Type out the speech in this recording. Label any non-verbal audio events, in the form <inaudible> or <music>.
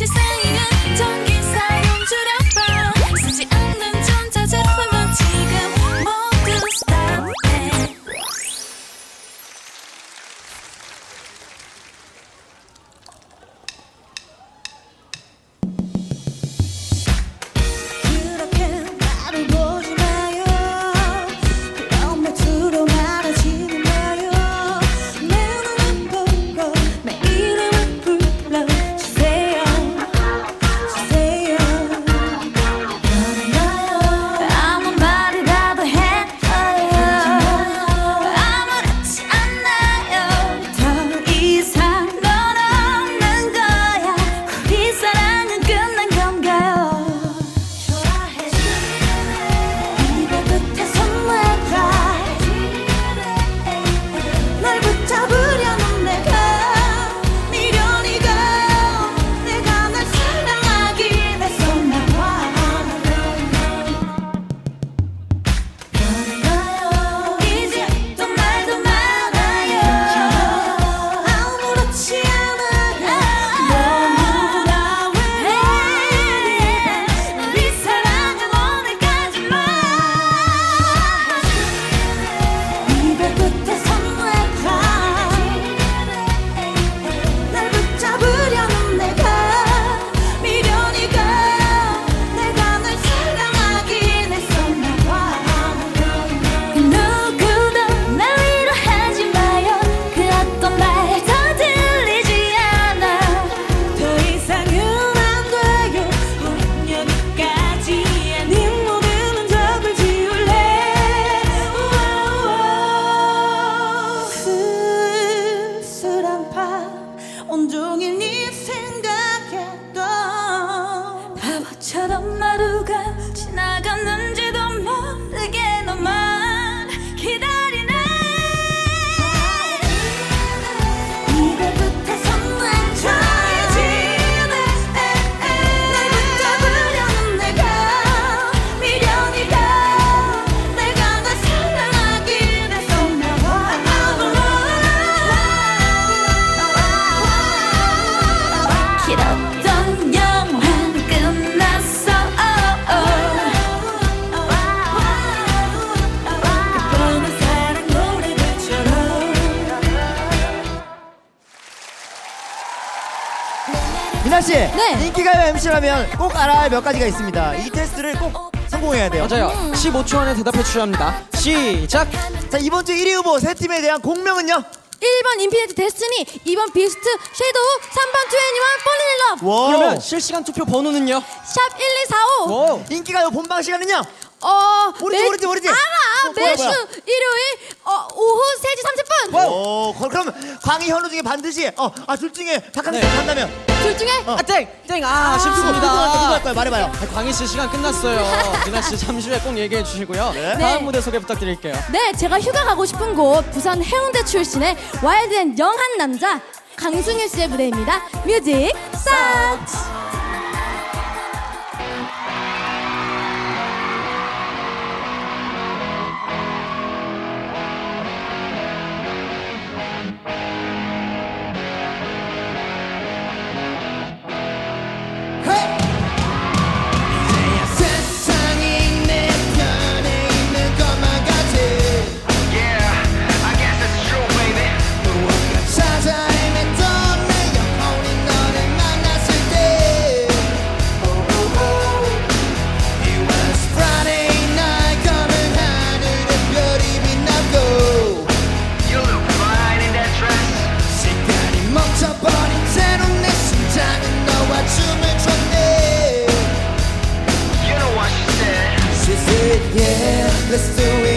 5시 미나 씨, 네. 인기가요 MC라면 꼭 알아야 할 몇 가지가 있습니다. 이 테스트를 꼭 성공해야 돼요. 맞아요. 15초 안에 대답해 주셔야 합니다. 시작. 자 이번 주 1위 후보 세 팀에 대한 공명은요? 1번 인피니트 데스티니, 2번 비스트, 쉐도우, 3번 트웬티원 폴린 러브, 와. 그러면 실시간 투표 번호는요? 샵 1245. 오. 인기가요 본방 시간은요? 어, 모르지, 모르지, 모르지. 알아. 어, 뭐야, 매주 뭐야. 일요일 어, 오후 3시 30분. 오, 거- 그럼 광희 현우 중에 반드시 어, 아둘 중에 닭한 네. 네. 한다면 둘 중에 어. 아 땡! 땡! 아, 누구 누구 할 거야? 누구 할 아쉽습니다. 거야? 말해봐요. 아, 광희 씨 시간 끝났어요. <laughs> 미나 씨 잠시 후에 꼭 얘기해 주시고요. 네. 다음 네. 무대 소개 부탁드릴게요. 네, 제가 휴가 가고 싶은 곳 부산 해운대 출신의 와일드앤 영한 남자 강승일 씨의 무대입니다. 뮤직 스타트. Let's do it.